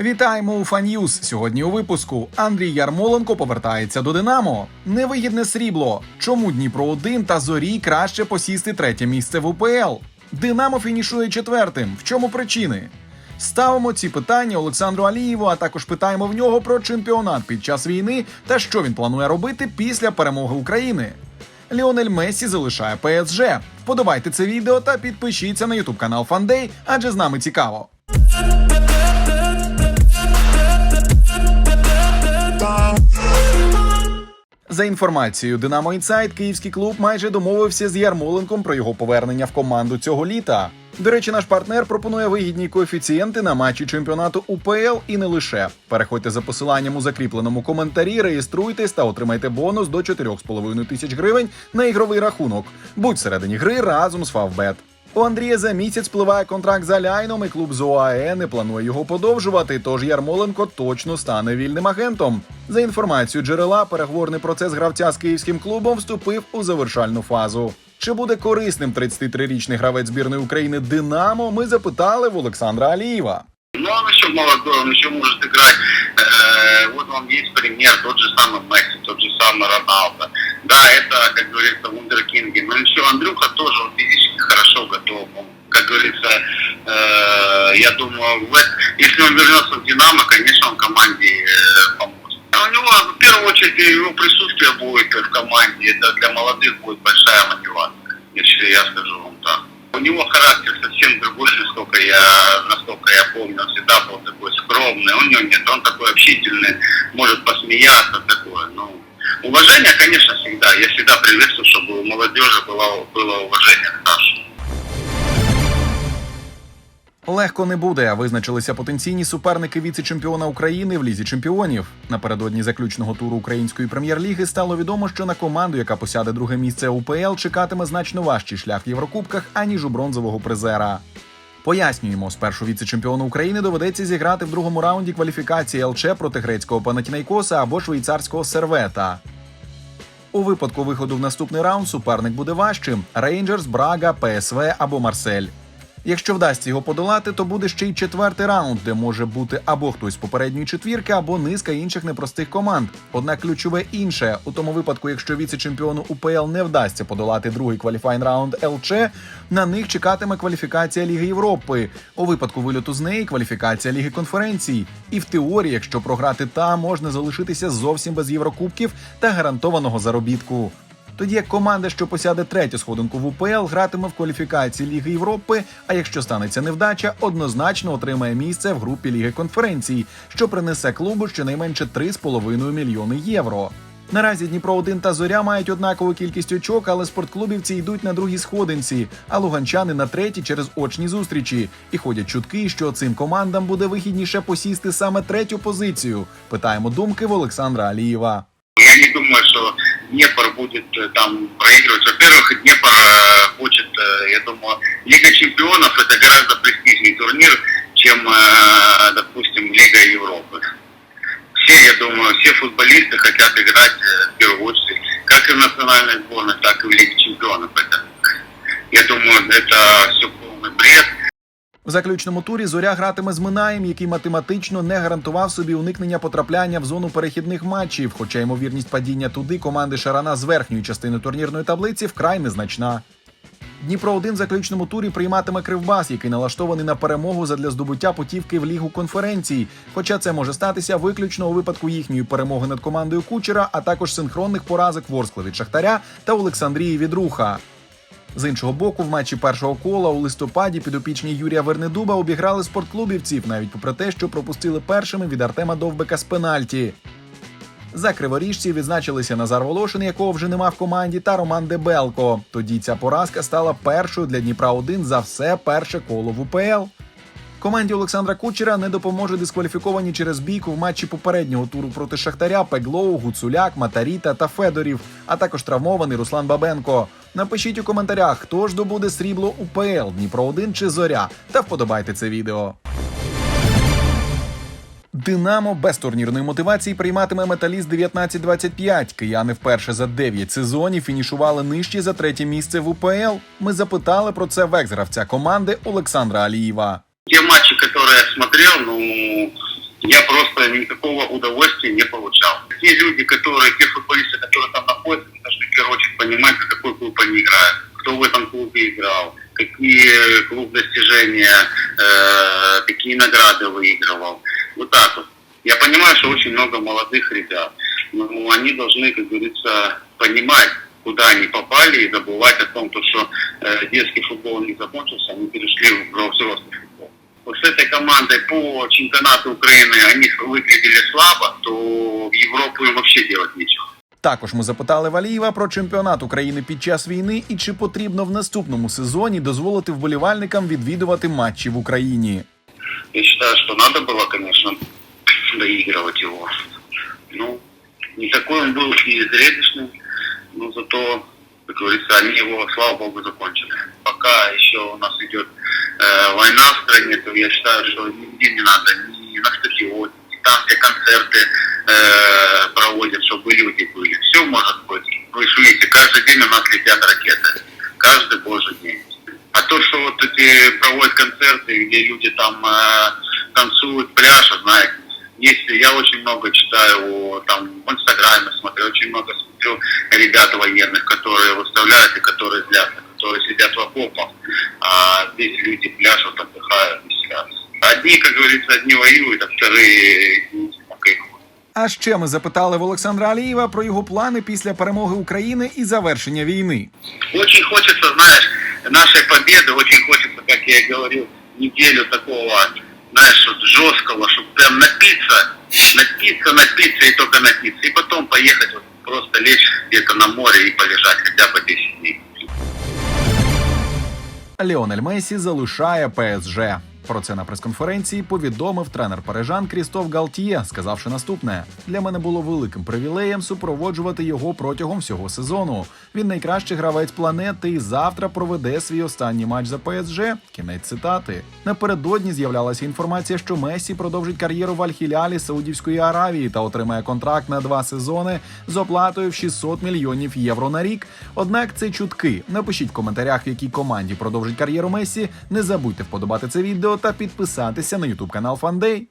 Вітаємо у Фан'юз. Сьогодні у випуску Андрій Ярмоленко повертається до Динамо. Невигідне срібло. Чому Дніпро 1 та Зорі краще посісти третє місце в УПЛ? Динамо фінішує четвертим. В чому причини? Ставимо ці питання Олександру Алієву, а також питаємо в нього про чемпіонат під час війни та що він планує робити після перемоги України. Ліонель Мессі залишає ПСЖ. Вподобайте це відео та підпишіться на ютуб канал Фандей, адже з нами цікаво. За інформацією Динамо Інсайт, київський клуб майже домовився з Ярмоленком про його повернення в команду цього літа. До речі, наш партнер пропонує вигідні коефіцієнти на матчі чемпіонату УПЛ і не лише. Переходьте за посиланням у закріпленому коментарі, реєструйтесь та отримайте бонус до 4,5 тисяч гривень на ігровий рахунок. Будь всередині гри разом з Фавбет. У Андрія за місяць спливає контракт з Аляйном, і клуб з ОАЕ не планує його подовжувати. Тож Ярмоленко точно стане вільним агентом. За інформацією джерела, переговорний процес гравця з київським клубом вступив у завершальну фазу. Чи буде корисним 33-річний гравець збірної України Динамо? Ми запитали в Олександра Алієва. Но он еще молодой, он еще может играть. Э, вот вам есть пример, тот же самый Месси, тот же самый Роналдо. Да, это, как говорится, вундеркинги. Но еще Андрюха тоже физически хорошо готов. Он, как говорится, э, я думаю, в- если он вернется в Динамо, конечно, он команде э, поможет. А у него, в первую очередь, его присутствие будет в команде. Это для молодых будет большая мотивация, если я скажу вам так. У него характер совсем другой, насколько я, насколько я помню. Он всегда был такой скромный. У него нет, он такой общительный, может посмеяться такое. Ну, уважение, конечно, всегда. Я всегда приветствую, чтобы у молодежи было, было уважение к старшим. Легко не буде. Визначилися потенційні суперники віце-чемпіона України в лізі чемпіонів. Напередодні заключного туру української прем'єр-ліги стало відомо, що на команду, яка посяде друге місце УПЛ, чекатиме значно важчий шлях в Єврокубках аніж у бронзового призера. Пояснюємо, спершу віце-чемпіону України доведеться зіграти в другому раунді кваліфікації ЛЧ проти грецького Панатінайкоса або швейцарського сервета. У випадку виходу в наступний раунд суперник буде важчим: Рейнджерс, Брага, ПСВ або Марсель. Якщо вдасться його подолати, то буде ще й четвертий раунд, де може бути або хтось з попередньої четвірки, або низка інших непростих команд. Однак ключове інше у тому випадку, якщо віце-чемпіону УПЛ не вдасться подолати другий кваліфайн раунд ЛЧ, на них чекатиме кваліфікація Ліги Європи. У випадку вильоту з неї кваліфікація Ліги конференцій. І в теорії, якщо програти там, можна залишитися зовсім без Єврокубків та гарантованого заробітку. Тоді як команда, що посяде третю сходинку в УПЛ, гратиме в кваліфікації Ліги Європи. А якщо станеться невдача, однозначно отримає місце в групі Ліги конференцій, що принесе клубу щонайменше 3,5 мільйони євро. Наразі Дніпро 1 та Зоря мають однакову кількість очок, але спортклубівці йдуть на другій сходинці, а луганчани на третій через очні зустрічі. І ходять чутки, що цим командам буде вигідніше посісти саме третю позицію. Питаємо думки в Олександра Алієва. Я не думаю, Днепр будет э, там проигрывать. Во-первых, Днепр э, хочет, э, я думаю, Лига чемпионов это гораздо престижнее турнир, чем, допустим, Лига Европы. Все, я думаю, все футболисты хотят играть в первую очередь, как и в национальной сборной, так и в Лиге чемпионов. Это, я думаю, это все полный бред. В заключному турі зоря гратиме з Минаєм, який математично не гарантував собі уникнення потрапляння в зону перехідних матчів. Хоча ймовірність падіння туди команди Шарана з верхньої частини турнірної таблиці вкрай незначна. Дніпро 1 в заключному турі прийматиме Кривбас, який налаштований на перемогу задля здобуття путівки в лігу конференцій. Хоча це може статися виключно у випадку їхньої перемоги над командою Кучера, а також синхронних поразок Ворскла від Шахтаря та Олександрії від Руха. З іншого боку, в матчі першого кола у листопаді підопічні Юрія Вернедуба обіграли спортклубівців, навіть попри те, що пропустили першими від Артема Довбека з пенальті. За криворіжці відзначилися Назар Волошин, якого вже нема в команді, та Роман Дебелко. Тоді ця поразка стала першою для Дніпра 1 за все перше коло в УПЛ. Команді Олександра Кучера не допоможе дискваліфіковані через бійку в матчі попереднього туру проти Шахтаря Пеглоу, Гуцуляк, Матаріта та Федорів, а також травмований Руслан Бабенко. Напишіть у коментарях, хто ж добуде срібло УПЛ, Дніпро 1 чи Зоря, та вподобайте це відео. Динамо без турнірної мотивації прийматиме металіст 19-25. Кияни вперше за 9 сезонів фінішували нижче за третє місце в УПЛ. Ми запитали про це в екс-гравця команди Олександра Алієва. Те матчи, которые я смотрел, ну, я просто никакого удовольствия не получал. Те люди, которые, те футболисты, понимать, за какой клуб они играют, кто в этом клубе играл, какие клуб достижения, э, какие награды выигрывал. Вот так вот. Я понимаю, что очень много молодых ребят, но они должны, как говорится, понимать, куда они попали и забывать о том, то, что э, детский футбол не закончился, они перешли в взрослый футбол. Вот с этой командой по чемпионату Украины они выглядели слабо, то в Европу им вообще делать нечего. Також ми запитали Валієва про чемпіонат України під час війни і чи потрібно в наступному сезоні дозволити вболівальникам відвідувати матчі в Україні. Я считаю, что надо было, конечно, доигрывать его. Ну, не такой он был и зрелищный, но зато, как говорится, они его, слава богу, закончили. Пока еще у нас идет э, война в стране, то я считаю, что нигде не надо, ни на стадионе, ни там, где концерты э, проводят, чтобы люди были. Все может быть. Вы видите, каждый день у нас летят ракеты. Каждый божий день. А то, что вот эти проводят концерты, где люди там э, танцуют, пляшут, знаете, если я очень много читаю о, там в Инстаграме, смотрю, очень много смотрю ребят военных, которые выставляют и которые злятся, которые сидят в окопах, а здесь люди пляшут, отдыхают, веселятся. Одни, как говорится, одни воюют, а вторые. А ще ми запитали в Олександра Алієва про його плани після перемоги України і завершення війни. Очень хочется, знаешь, нашей победы, очень хочется, как я и говорил, неделю такого, знаешь, вот жесткого, чтобы прям напиться, напиться, напиться и только напиться. И потом поехать вот просто лечь где-то на море и полежать хотя бы 10 дней. Ліонель Месі залишає ПСЖ. Про це на прес-конференції повідомив тренер парижан Крістоф Галтіє, сказавши наступне: для мене було великим привілеєм супроводжувати його протягом всього сезону. Він найкращий гравець планети і завтра проведе свій останній матч за ПСЖ. Кінець цитати. Напередодні з'являлася інформація, що Месі продовжить кар'єру в Аль-Хілялі Саудівської Аравії та отримає контракт на два сезони з оплатою в 600 мільйонів євро на рік. Однак це чутки. Напишіть в коментарях, в якій команді продовжить кар'єру Месі. Не забудьте вподобати це відео та підписатися на ютуб канал Фандей.